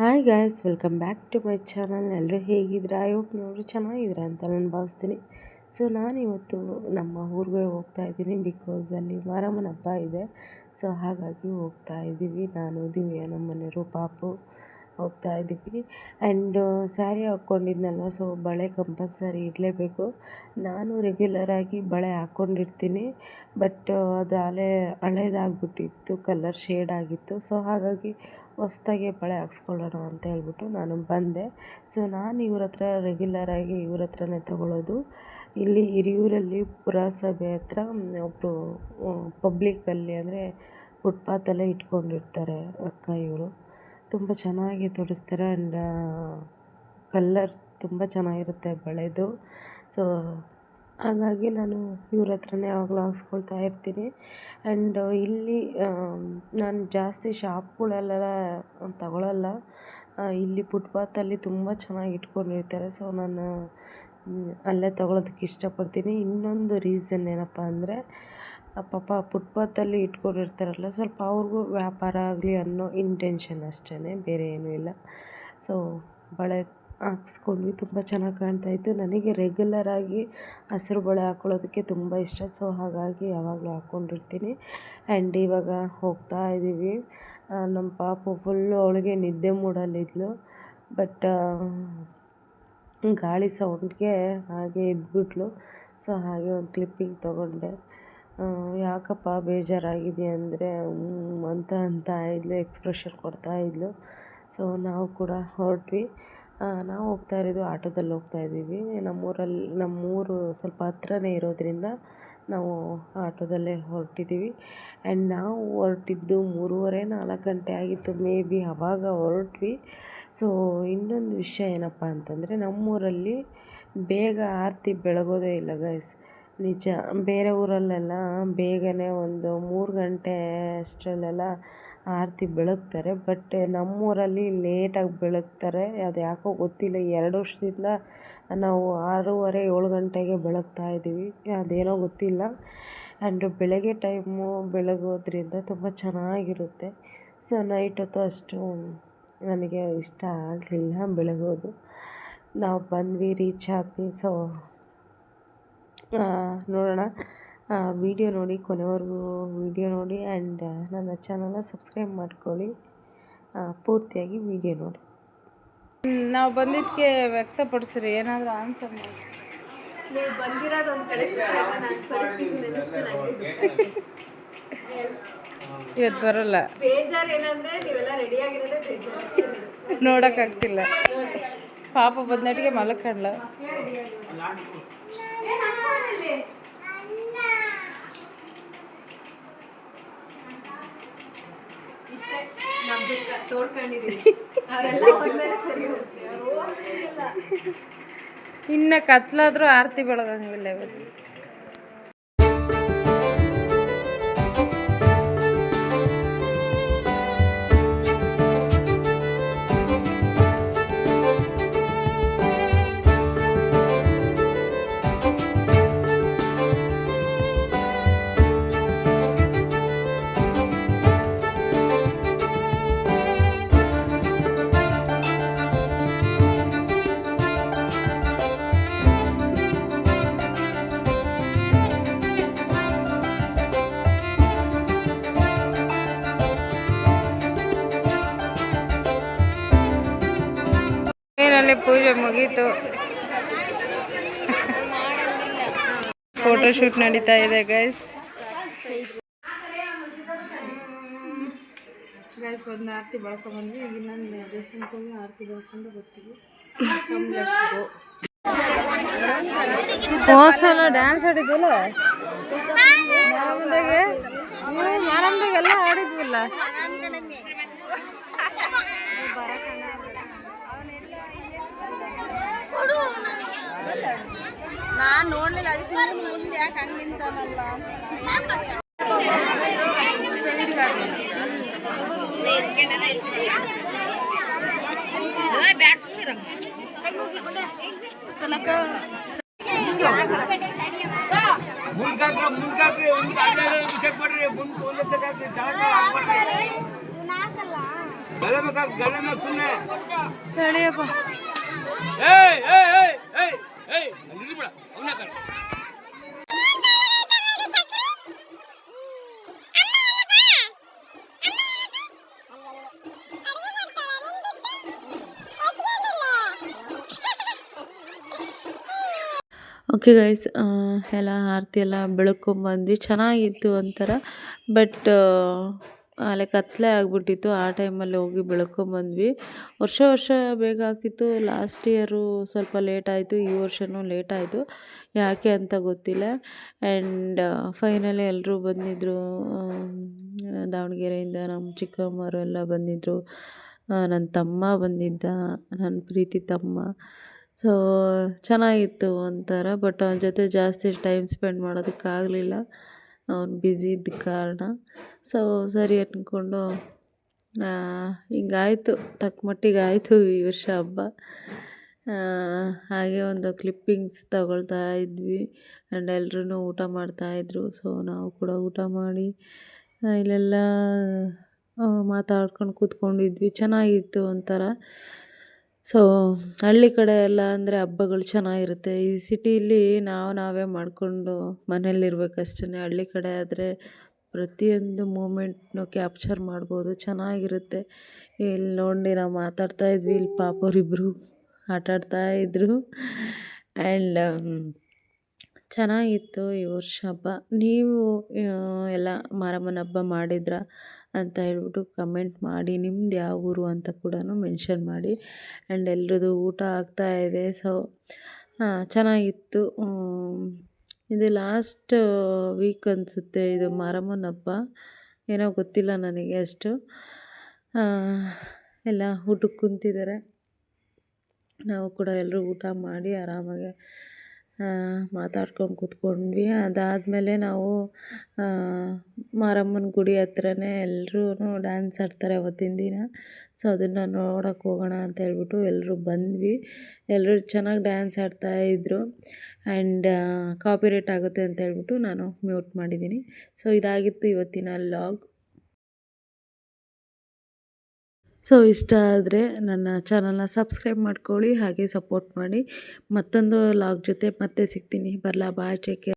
Hi guys welcome back to my channel ಎಲ್ಲರೂ ಹೇಗಿದ್ದೀರಾ? I hope ನೋಡ್ರಿ ಚೆನ್ನಾಗಿದ್ದೀರಾ ಅಂತ ನಾನು ಭಾವಿಸ್ತೀನಿ. ಸೊ ನಾನಿವತ್ತು ನಮ್ಮ ಊರಿಗೆ ಹೋಗ್ತಾ ಇದ್ದೀನಿ ಬಿಕಾಸ್ ಅಲ್ಲಿ ಮಾರಮ್ಮನ ಹಬ್ಬ ಇದೆ. ಸೊ ಹಾಗಾಗಿ ಹೋಗ್ತಾ ಇದ್ದೀವಿ. ನಾನು, ದಿವ್ಯ, ನಮ್ಮ ಮನೆಯವರು, ಪಾಪು. ಹೋಗ್ತಾ ಇದ್ದೀವಿ. ಆ್ಯಂಡ್ ಸ್ಯಾರಿ ಹಾಕ್ಕೊಂಡಿದ್ನಲ್ವ ಸೊ ಬಳೆ ಕಂಪಲ್ಸರಿ ಇರಲೇಬೇಕು. ನಾನು ರೆಗ್ಯುಲರಾಗಿ ಬಳೆ ಹಾಕ್ಕೊಂಡಿರ್ತೀನಿ ಬಟ್ ಅದು ಹಳೆ ಹಳೇದಾಗ್ಬಿಟ್ಟಿತ್ತು ಕಲರ್ ಶೇಡ್ ಆಗಿತ್ತು. ಸೊ ಹಾಗಾಗಿ ಹೊಸ್ದಾಗೆ ಬಳೆ ಹಾಕ್ಸ್ಕೊಳ್ಳೋಣ ಅಂತ ಹೇಳ್ಬಿಟ್ಟು ನಾನು ಬಂದೆ. ಸೊ ನಾನು ಇವ್ರ ಹತ್ರ ರೆಗ್ಯುಲರಾಗಿ ಇವ್ರ ಹತ್ರನೇ ತೊಗೊಳ್ಳೋದು ಇಲ್ಲಿ ಹಿರಿಯೂರಲ್ಲಿ ಪುರಸಭೆ ಹತ್ರ ಒಬ್ಬರು ಪಬ್ಲಿಕ್ಕಲ್ಲಿ ಅಂದರೆ ಫುಟ್ಪಾತಲ್ಲೇ ಇಟ್ಕೊಂಡಿರ್ತಾರೆ ಅಕ್ಕ ಇವರು. ತುಂಬ ಚೆನ್ನಾಗಿ ತೋರಿಸ್ತಾರೆ ಆ್ಯಂಡ್ ಕಲ್ಲರ್ ತುಂಬ ಚೆನ್ನಾಗಿರುತ್ತೆ ಬಳೆದು. ಸೊ, ಹಾಗಾಗಿ ನಾನು ಇವ್ರ ಹತ್ರನೇ ಯಾವಾಗಲೂ ಹಾಕ್ಸ್ಕೊಳ್ತಾ ಇರ್ತೀನಿ. ಆ್ಯಂಡ್, ಇಲ್ಲಿ ನಾನು ಜಾಸ್ತಿ ಶಾಪ್ಗಳಲ್ಲೆಲ್ಲ ತಗೊಳ್ಳಲ್ಲ ಇಲ್ಲಿ ಫುಟ್ಪಾತಲ್ಲಿ ತುಂಬ ಚೆನ್ನಾಗಿ ಇಟ್ಕೊಂಡಿರ್ತಾರೆ. ಸೊ, ನಾನು ಅಲ್ಲೇ ತಗೊಳ್ಳೋದಕ್ಕೆ ಇಷ್ಟಪಡ್ತೀನಿ. ಇನ್ನೊಂದು ರೀಸನ್ ಏನಪ್ಪ ಅಂದರೆ ಪಾಪ ಫುಟ್ಪಾತಲ್ಲಿ ಇಟ್ಕೊಂಡಿರ್ತಾರಲ್ಲ, ಸ್ವಲ್ಪ ಅವ್ರಿಗೂ ವ್ಯಾಪಾರ ಆಗಲಿ ಅನ್ನೋ ಇಂಟೆನ್ಷನ್ ಅಷ್ಟೇ ಬೇರೆ ಏನೂ ಇಲ್ಲ. ಸೊ ಬಳೆ ಹಾಕ್ಸ್ಕೊಂಡ್ವಿ, ತುಂಬ ಚೆನ್ನಾಗಿ ಕಾಣ್ತಾ ಇತ್ತು. ನನಗೆ ರೆಗ್ಯುಲರಾಗಿ ಹಸಿರು ಬಳೆ ಹಾಕ್ಕೊಳ್ಳೋದಕ್ಕೆ ತುಂಬ ಇಷ್ಟ. ಸೊ ಹಾಗಾಗಿ ಯಾವಾಗಲೂ ಹಾಕ್ಕೊಂಡಿರ್ತೀನಿ ಆ್ಯಂಡ್ ಇವಾಗ ಹೋಗ್ತಾ ಇದ್ದೀವಿ ನಮ್ಮ ಪಾಪು ಫುಲ್ಲು ಅವಳಿಗೆ ನಿದ್ದೆ ಮೂಡಲ್ಲಿದ್ಲು. ಬಟ್ ಗಾಳಿ ಸೌಂಡ್ಗೆ ಹಾಗೆ ಇದ್ಬಿಟ್ಲು. ಸೊ ಹಾಗೆ ಒಂದು ಕ್ಲಿಪ್ಪಿಂಗ್ ತೊಗೊಂಡೆ. ಯಾಕಪ್ಪ ಬೇಜಾರಾಗಿದೆ ಅಂದರೆ ಅಂತ ಅಂತ ಇದ್ಲು ಎಕ್ಸ್ಪ್ರೆಷನ್ ಕೊಡ್ತಾಯಿದ್ಲು ಸೊ ನಾವು ಕೂಡ ಹೊರಟ್ವಿ. ನಾವು ಹೋಗ್ತಾ ಇರೋದು ಆಟೋದಲ್ಲಿ ಹೋಗ್ತಾ ಇದ್ದೀವಿ. ನಮ್ಮೂರಲ್ಲಿ ನಮ್ಮೂರು ಸ್ವಲ್ಪ ಹತ್ರನೇ ಇರೋದರಿಂದ ನಾವು ಆಟೋದಲ್ಲೇ ಹೊರಟಿದ್ದೀವಿ. ಆ್ಯಂಡ್ ನಾವು ಹೊರಟಿದ್ದು ಮೂರುವರೆ, ನಾಲ್ಕು ಗಂಟೆ ಆಗಿತ್ತು. ಮೇ ಬಿ ಆವಾಗ ಹೊರಟ್ವಿ. ಸೊ ಇನ್ನೊಂದು ವಿಷಯ ಏನಪ್ಪ ಅಂತಂದರೆ, ನಮ್ಮೂರಲ್ಲಿ ಬೇಗ ಆರತಿ ಬೆಳಗೋದೇ ಇಲ್ಲ ಗೈಸ್ ನಿಜ. ಬೇರೆ ಊರಲ್ಲೆಲ್ಲ ಬೇಗನೆ ಒಂದು ಮೂರು ಗಂಟೆ ಅಷ್ಟರಲ್ಲೆಲ್ಲ ಆರತಿ ಬೆಳಗ್ತಾರೆ. ಬಟ್ ನಮ್ಮೂರಲ್ಲಿ ಲೇಟಾಗಿ ಬೆಳಗ್ತಾರೆ. ಅದು ಯಾಕೋ ಗೊತ್ತಿಲ್ಲ. ಎರಡು ವರ್ಷದಿಂದ ನಾವು ಆರೂವರೆ, ಏಳು ಗಂಟೆಗೆ ಬೆಳಗ್ತಾ ಇದ್ದೀವಿ. ಅದೇನೋ ಗೊತ್ತಿಲ್ಲ. ಆ್ಯಂಡ್ ಬೆಳಗ್ಗೆ ಟೈಮು ಬೆಳಗೋದ್ರಿಂದ ತುಂಬ ಚೆನ್ನಾಗಿರುತ್ತೆ. ಸೊ, ನೈಟ್ ಹೊತ್ತು ಅಷ್ಟು ನನಗೆ ಇಷ್ಟ ಆಗಲಿಲ್ಲ ಬೆಳಗೋದು. ನಾವು ಬಂದ್ವಿ, ರೀಚ್ ಆದ್ವಿ. ಸೊ ನೋಡೋಣ. ವೀಡಿಯೋ ನೋಡಿ ಕೊನೆವರೆಗೂ ವೀಡಿಯೋ ನೋಡಿ ಆ್ಯಂಡ್ ನನ್ನ ಚಾನಲ್ನ ಸಬ್ಸ್ಕ್ರೈಬ್ ಮಾಡ್ಕೊಳ್ಳಿ. ಪೂರ್ತಿಯಾಗಿ ವೀಡಿಯೋ ನೋಡಿ. ನಾವು ಬಂದಿದ್ದಕ್ಕೆ ವ್ಯಕ್ತಪಡಿಸ್ರಿ ಏನಾದರೂ ಆನ್ಸರ್ ಮಾಡಿ. ನೀವು ಬಂದಿರೋದು ಒಂದು ಕಡೆ ಪರಿಸ್ಥಿತಿ ಇವತ್ತು ಬರಲ್ಲ. ಬೇಜಾರ್ ಏನಂದ್ರೆ ನೀವೆಲ್ಲ ರೆಡಿ ಆಗಿರೋದೇ ಬೇಜಾರ್. ನೋಡೋಕ್ಕಾಗ್ತಿಲ್ಲ. ಪಾಪ ಬದ್ನಟ್ಟಿಗೆ ಮಲಕಂಡ್ಲ ಇನ್ನ ಕತ್ಲಾದ್ರೂ ಆರತಿ ಬೆಳಗಂಗಿಲ್ಲ ಇವತ್ತು ಏನಲ್ಲಿ ಪೂಜೆ ಮುಗೀತು. ಫೋಟೋಶೂಟ್ ನಡೀತಾ ಇದೆ ಗೈಸ್ ಗೈಸ್ ಒಂದು ಆರತಿ ಬೆಳ್ಕೊಂಡ್ಬಂದ್ವಿ ಈಗ ಇನ್ನೊಂದು ದೇವಸ್ಥಾನಕ್ಕೆ ಹೋಗಿ ಆರತಿ ಬೆಳ್ಕೊಂಡು ಬರ್ತೀವಿ. ಹೋಸಲ ಡ್ಯಾನ್ಸ್ ಆಡಿದ್ವಲ್ಲ? ಮಾರಮ್ಮದಾಗೆ ಮಾರಮ್ಮದಾಗೆಲ್ಲ ಆಡಿದ್ವಲ್ಲ. ನಾನು ನೋಡ್ಲಿಲ್ಲ ಅದಕ್ಕೆ ಮುಂದೆ ಯಾಕೆ ಹಂಗೆ ನಿಂತಾನಲ್ಲ ಮುಂದಾಕ್ರ ಮುಂದಾಕ್ರಿ ಒಂದು ಅಡ್ಡ ವಿಷಯ ಕೊಡ್ರಿ ಮುಂದೆ ಒಂದು ಸ್ಟಾರ್ಟ್ ಗಲೆ ಬೇಕಾ ಗಲೆ ಬೇಕು ಸುಮ್ಮನೆ ತಡಿಯಪ್ಪ ಏಯ್ ಏಯ್ ಏಯ್ ಏಯ್ ಓಕೆ ಗೈಸ್ ಎಲ್ಲ ಆರತಿ ಎಲ್ಲ ಬೆಳ್ಕೊಂಬಂದ್ವಿ ಚೆನ್ನಾಗಿತ್ತು ಒಂಥರ. ಬಟ್ ಅಲ್ಲೇ ಕತ್ತಲೆ ಆಗಿಬಿಟ್ಟಿತ್ತು. ಆ ಟೈಮಲ್ಲಿ ಹೋಗಿ ಬೆಳ್ಕೊಂಬಂದ್ವಿ ವರ್ಷ ವರ್ಷ ಬೇಗ ಆಗ್ತಿತ್ತು. ಲಾಸ್ಟ್ ಇಯರು ಸ್ವಲ್ಪ ಲೇಟ್ ಆಯಿತು. ಈ ವರ್ಷವೂ ಲೇಟ್ ಆಯಿತು. ಯಾಕೆ ಅಂತ ಗೊತ್ತಿಲ್ಲ. ಆ್ಯಂಡ್ ಫೈನಲಿ ಎಲ್ಲರೂ ಬಂದಿದ್ದರು ದಾವಣಗೆರೆಯಿಂದ ನಮ್ಮ ಚಿಕ್ಕಮ್ಮರು ಎಲ್ಲ ಬಂದಿದ್ದರು ನನ್ನ ತಮ್ಮ ಬಂದಿದ್ದ. ನನ್ನ ಪ್ರೀತಿ ತಮ್ಮ. ಸೊ ಚೆನ್ನಾಗಿತ್ತು ಒಂಥರ. ಬಟ್ ಅವನ ಜೊತೆ ಜಾಸ್ತಿ ಟೈಮ್ ಸ್ಪೆಂಡ್ ಮಾಡೋದಕ್ಕಾಗಲಿಲ್ಲ. ಅವ್ನು ಬ್ಯುಸಿ ಇದ್ದ ಕಾರಣ. ಸೊ ಸರಿ ಅಂದ್ಕೊಂಡು ಹಿಂಗಾಯ್ತು. ತಕ್ಕ ಮಟ್ಟಿಗೆ ಆಯಿತು ಈ ವರ್ಷ ಹಬ್ಬ. ಹಾಗೆ ಒಂದು ಕ್ಲಿಪ್ಪಿಂಗ್ಸ್ ತಗೊಳ್ತಾ ಇದ್ವಿ. ಆ್ಯಂಡ್ ಎಲ್ಲರೂ ಊಟ ಮಾಡ್ತಾಯಿದ್ರು ಸೊ ನಾವು ಕೂಡ ಊಟ ಮಾಡಿ ಇಲ್ಲೆಲ್ಲ ಮಾತಾಡ್ಕೊಂಡು ಕೂತ್ಕೊಂಡಿದ್ವಿ. ಚೆನ್ನಾಗಿತ್ತು ಒಂಥರ. ಸೊ ಹಳ್ಳಿ ಕಡೆ ಎಲ್ಲ ಅಂದರೆ ಹಬ್ಬಗಳು ಚೆನ್ನಾಗಿರುತ್ತೆ. ಈ ಸಿಟಿಲಿ ನಾವು ನಾವೇ ಮಾಡಿಕೊಂಡು ಮನೇಲಿರ್ಬೇಕಷ್ಟೇ ಹಳ್ಳಿ ಕಡೆ ಆದರೆ ಪ್ರತಿಯೊಂದು ಮೂಮೆಂಟ್ನು ಕ್ಯಾಪ್ಚರ್ ಮಾಡ್ಬೋದು. ಚೆನ್ನಾಗಿರುತ್ತೆ. ಇಲ್ಲಿ ನೋಡಿ ನಾವು ಮಾತಾಡ್ತಾ ಇದ್ವಿ. ಇಲ್ಲಿ ಪಾಪೋರಿಬ್ಬರು ಆಟಾಡ್ತಾ ಇದ್ದರು ಆ್ಯಂಡ್ ಚೆನ್ನಾಗಿತ್ತು ಈ ವರ್ಷ ಹಬ್ಬ. ನೀವು ಎಲ್ಲ ಮಾರಮ್ಮನ ಹಬ್ಬ ಮಾಡಿದ್ರಾ ಅಂತ ಹೇಳ್ಬಿಟ್ಟು ಕಮೆಂಟ್ ಮಾಡಿ, ನಿಮ್ದು ಯಾವ ಊರು ಅಂತ ಕೂಡ ಮೆನ್ಷನ್ ಮಾಡಿ. ಆ್ಯಂಡ್ ಎಲ್ರದ್ದು ಊಟ ಆಗ್ತಾ ಇದೆ. ಸೊ ಚೆನ್ನಾಗಿತ್ತು. ಇದು ಲಾಸ್ಟ್ ವೀಕ್ ಅನಿಸುತ್ತೆ ಇದು ಮಾರಮ್ಮನ ಹಬ್ಬ ಏನೋ ಗೊತ್ತಿಲ್ಲ ನನಗೆ ಅಷ್ಟು. ಎಲ್ಲ ಊಟಕ್ಕೆ ಕುಂತಿದ್ದಾರೆ ನಾವು ಕೂಡ ಎಲ್ಲರೂ ಊಟ ಮಾಡಿ ಆರಾಮಾಗಿ ಮಾತಾಡ್ಕೊಂಡು ಕೂತ್ಕೊಂಡ್ವಿ. ಅದಾದಮೇಲೆ ನಾವು ಮಾರಮ್ಮನ ಗುಡಿ ಹತ್ರನೇ ಎಲ್ಲರೂ ಡ್ಯಾನ್ಸ್ ಆಡ್ತಾರೆ ಅವತ್ತಿನ ದಿನ. ಸೊ ಅದನ್ನು ನೋಡೋಕೆ ಹೋಗೋಣ ಅಂತ ಹೇಳ್ಬಿಟ್ಟು ಎಲ್ಲರೂ ಬಂದ್ವಿ. ಎಲ್ಲರೂ ಚೆನ್ನಾಗಿ ಡ್ಯಾನ್ಸ್ ಆಡ್ತಾಯಿದ್ರು ಆ್ಯಂಡ್ ಕಾಪಿರೇಟ್ ಆಗುತ್ತೆ ಅಂತ ಹೇಳ್ಬಿಟ್ಟು ನಾನು ಮ್ಯೂಟ್ ಮಾಡಿದ್ದೀನಿ. ಸೊ ಇದಾಗಿತ್ತು ಇವತ್ತಿನ ಲಾಗ್ ಸೊ, ಇಷ್ಟ ಆದರೆ ನನ್ನ ಚಾನಲ್ನ ಸಬ್ಸ್ಕ್ರೈಬ್ ಮಾಡ್ಕೊಳ್ಳಿ, ಹಾಗೆ ಸಪೋರ್ಟ್ ಮಾಡಿ. ಮತ್ತೊಂದು ಲಾಗ್ ಜೊತೆ ಮತ್ತೆ ಸಿಗ್ತೀನಿ. ಬರಲಾ, ಬಾಯ್, ಟೇಕ್ ಕೇರ್.